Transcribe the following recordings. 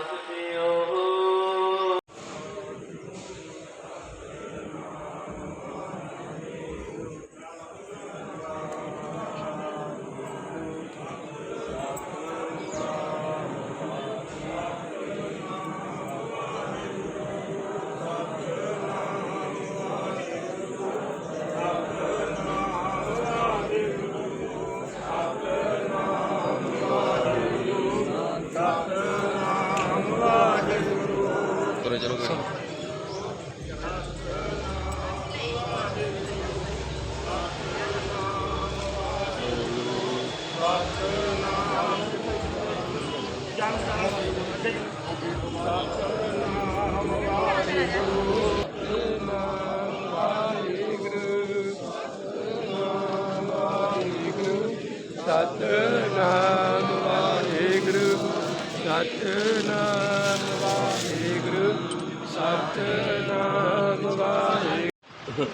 ਨਾਨਕ ਤੁਰੇ ਚਲੋ ਕੋਈ ਸਤਨਾਮ ਵਾਹਿਗੁਰੂ ਸਤਨਾਮ ਵਾਹਿਗੁਰੂ। ਸਤਨਾਮ ਵਾਹਿਗੁਰੂ।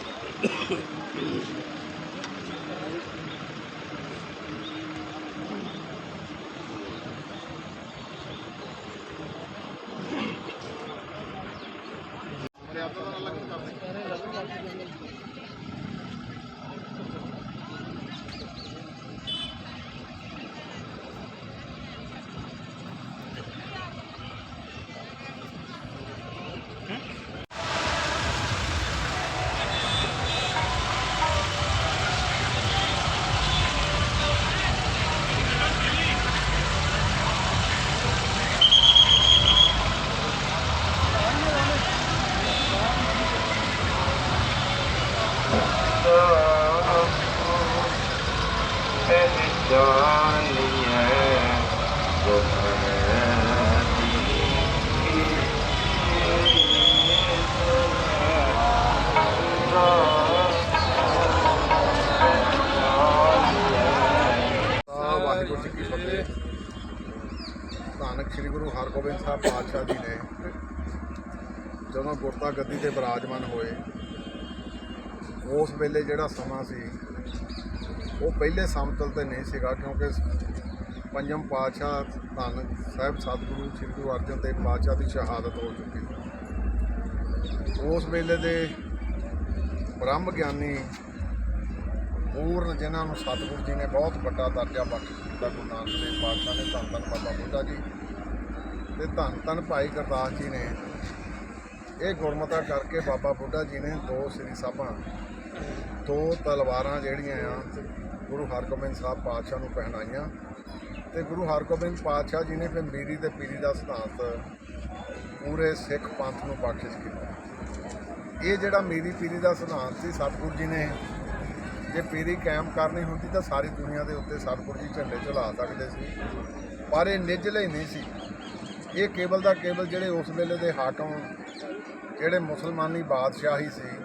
ਆ ਵਾਹਿਗੁਰੂ ਜੀ ਕੀ ਫਤਿਹ। ਧੰਨਕ ਸ੍ਰੀ ਗੁਰੂ ਹਰਗੋਬਿੰਦ ਸਾਹਿਬ ਪਾਤਸ਼ਾਹ ਜੀ ਨੇ ਜਦੋਂ ਗੁਰਤਾ ਗੱਦੀ ਤੇ ਬਿਰਾਜਮਾਨ ਹੋਏ, ਉਸ ਵੇਲੇ ਜਿਹੜਾ ਸਮਾਂ ਸੀ ਉਹ ਪਹਿਲੇ ਸਮਤਲ ਤੇ ਨਹੀਂ ਸੀਗਾ ਕਿਉਂਕਿ ਪੰਜਮ ਪਾਤਸ਼ਾਹ ਧੰਨ ਸਾਹਿਬ ਸਤਿਗੁਰੂ ਸ੍ਰੀ ਗੁਰੂ ਅਰਜਨ ਦੇਵ ਪਾਤਸ਼ਾਹ ਦੀ ਸ਼ਹਾਦਤ ਹੋ ਚੁੱਕੀ ਉਸ ਵੇਲੇ ਦੇ ਬ੍ਰਹਮ ਗਿਆਨੀ ਪੂਰਨ ਜਿਨ੍ਹਾਂ ਨੂੰ ਸਤਿਗੁਰੂ ਜੀ ਨੇ ਬਹੁਤ ਵੱਡਾ ਦਰਜਾ ਬਖਸ਼ ਦਿੱਤਾ, ਗੁਰੂ ਨਾਨਕ ਦੇਵ ਪਾਤਸ਼ਾਹ ਨੇ ਧੰਨ ਧੰਨ ਬਾਬਾ ਬੁੱਢਾ ਜੀ ਤੇ ਧੰਨ ਧੰਨ ਭਾਈ ਗੁਰਦਾਸ ਜੀ ਨੇ ਇਹ ਗੁਰਮਤਾ ਕਰਕੇ ਬਾਬਾ ਬੁੱਢਾ ਜੀ ਨੇ ਦੋ ਸ੍ਰੀ ਸਾਹਿਬਾਂ ਦੋ ਤਲਵਾਰਾਂ ਜਿਹੜੀਆਂ ਆ ਗੁਰੂ ਹਰਗੋਬਿੰਦ ਸਾਹਿਬ ਪਾਤਸ਼ਾਹ ਨੂੰ ਪਹਿਨਾਈਆਂ ਤੇ ਗੁਰੂ ਹਰਗੋਬਿੰਦ ਪਾਤਸ਼ਾਹ ਜੀ ਨੇ ਫਿਰ ਮੀਰੀ ਤੇ ਪੀਰੀ ਦਾ ਸਿਧਾਂਤ ਪੂਰੇ ਸਿੱਖ ਪੰਥ ਨੂੰ ਬਖਸ਼ਿਸ਼ ਕੀਤਾ। ਇਹ ਜਿਹੜਾ ਮੀਰੀ ਪੀਰੀ ਦਾ ਸਿਧਾਂਤ ਸੀ, ਸਤਿਗੁਰੂ ਜੀ ਨੇ ਜੇ ਪੀਰੀ ਕਾਇਮ ਕਰਨੀ ਹੁੰਦੀ ਤਾਂ ਸਾਰੀ ਦੁਨੀਆ ਦੇ ਉੱਤੇ ਸਤਿਗੁਰੂ ਜੀ ਝੰਡੇ ਝੁਲਾ ਸਕਦੇ ਸੀ। ਪਰ ਇਹ ਨਿੱਜਲੇ ਨਹੀਂ ਸੀ। ਇਹ ਕੇਵਲ ਦਾ ਕੇਵਲ ਜਿਹੜੇ ਉਸ ਵੇਲੇ ਦੇ ਹਾਕਮ, ਜਿਹੜੇ ਮੁਸਲਮਾਨੀ ਬਾਦਸ਼ਾਹੀ ਸੀ,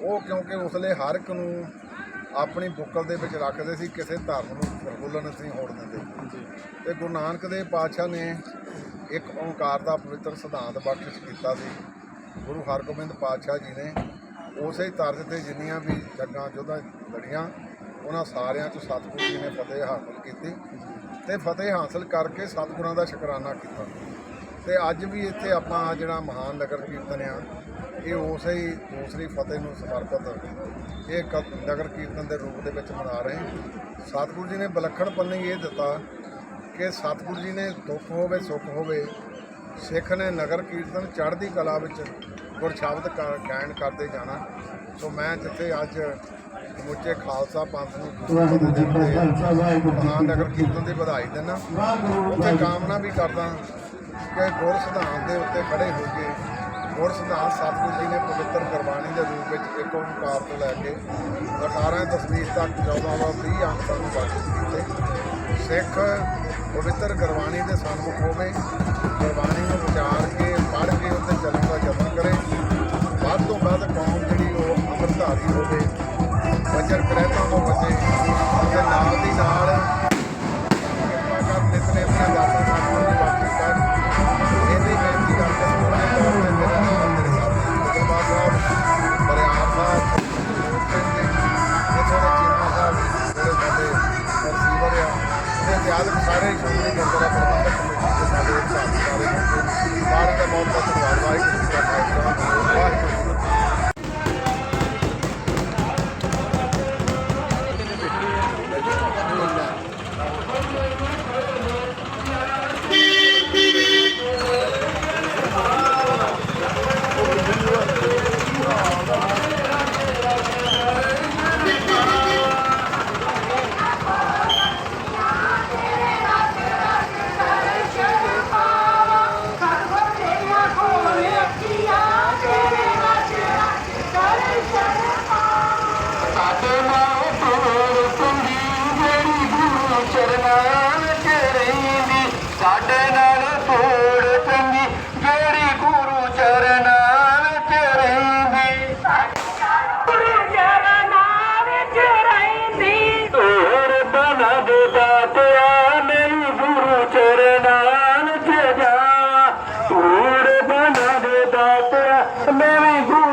ਉਹ ਕਿਉਂਕਿ ਉਸਲੇ ਹਰ ਇੱਕ ਨੂੰ ਆਪਣੀ ਬੁੱਕਲ ਦੇ ਵਿੱਚ ਰੱਖਦੇ ਸੀ ਕਿਸੇ ਧਰਮ ਨੂੰ ਪ੍ਰਫੁੱਲਣ ਨਹੀਂ ਹੋਣ ਦਿੰਦੇ। ਤੇ ਗੁਰੂ ਨਾਨਕ ਦੇਵ ਪਾਤਸ਼ਾਹ ਨੇ ਇੱਕ ਓੰਕਾਰ ਦਾ ਪਵਿੱਤਰ ਸਿਧਾਂਤ ਬਖਸ਼ਿਸ਼ ਕੀਤਾ ਸੀ। ਗੁਰੂ ਹਰਗੋਬਿੰਦ ਪਾਤਸ਼ਾਹ ਜੀ ਨੇ ਉਸੇ ਤਰਜ਼ ਤੇ ਜਿੰਨੀਆਂ ਵੀ ਜੱਗਾਂ ਜੋਧਾਂ ਲੜੀਆਂ ਉਹਨਾਂ ਸਾਰਿਆਂ 'ਚ ਸਤਿਗੁਰੂ ਜੀ ਨੇ ਫਤਿਹ ਹਾਸਲ ਕੀਤੀ ਤੇ ਫਤਿਹ ਹਾਸਲ ਕਰਕੇ ਸਤਿਗੁਰਾਂ ਦਾ ਸ਼ੁਕਰਾਨਾ ਕੀਤਾ। ਤੇ ਅੱਜ ਵੀ ਇੱਥੇ ਆਪਾਂ ਜਿਹੜਾ ਮਹਾਨ ਨਗਰ ਕੀਰਤਨ ਆ ਇਹ ਉਸੇ ਹੀ ਦੂਸਰੀ ਫਤਿਹ ਨੂੰ ਸਮਰਪਿਤ ਇਹ ਕ- ਨਗਰ ਕੀਰਤਨ ਦੇ ਰੂਪ ਦੇ ਵਿੱਚ ਮਨਾ ਰਹੇ ਹਾਂ। ਸਤਿਗੁਰੂ ਜੀ ਨੇ ਵਿਲੱਖਣ ਪੰਨੇ ਇਹ ਦਿੱਤਾ ਕਿ ਸਤਿਗੁਰੂ ਜੀ ਨੇ ਦੁੱਖ ਹੋਵੇ ਸੁੱਖ ਹੋਵੇ ਸਿੱਖ ਨੇ ਨਗਰ ਕੀਰਤਨ ਚੜ੍ਹਦੀ ਕਲਾ ਵਿੱਚ ਗੁਰ ਸ਼ਬਦ ਗਾਇਨ ਕਰਦੇ ਜਾਣਾ। ਸੋ ਮੈਂ ਜਿੱਥੇ ਅੱਜ ਸਮੁੱਚੇ ਖਾਲਸਾ ਪੰਥ ਨੂੰ ਮਹਾਨ ਨਗਰ ਕੀਰਤਨ ਦੀ ਵਧਾਈ ਦਿੰਦਾ। ਉੱਥੇ ਕਾਮਨਾ ਵੀ ਕਰਦਾ ਕਿ ਗੁਰ ਸਿਧਾਂਤ ਦੇ ਉੱਤੇ ਖੜੇ ਹੋ ਕੇ ਗੁਰ ਸਿਧਾਂਤ ਸਤਿਗੁਰੂ ਜੀ ਨੇ ਪਵਿੱਤਰ ਗੁਰਬਾਣੀ ਦੇ ਰੂਪ ਵਿੱਚ ਇੱਕ ਓੰਕਾਰ ਤੋਂ ਲੈ ਕੇ 18 ਦਸਵੀਂ ਤੱਕ 14 ਵਾ 20 ਅੰਕ ਸਾਨੂੰ ਬਖਸ਼ਿਸ਼ ਕੀਤੇ ਸਿੱਖ ਪਵਿੱਤਰ ਗੁਰਬਾਣੀ ਦੇ ਸਨਮੁਖ ਹੋਵੇ ਗੁਰਬਾਣੀ ਨੂੰ ਵਿਚਾਰ ਕੇ Merry Christmas.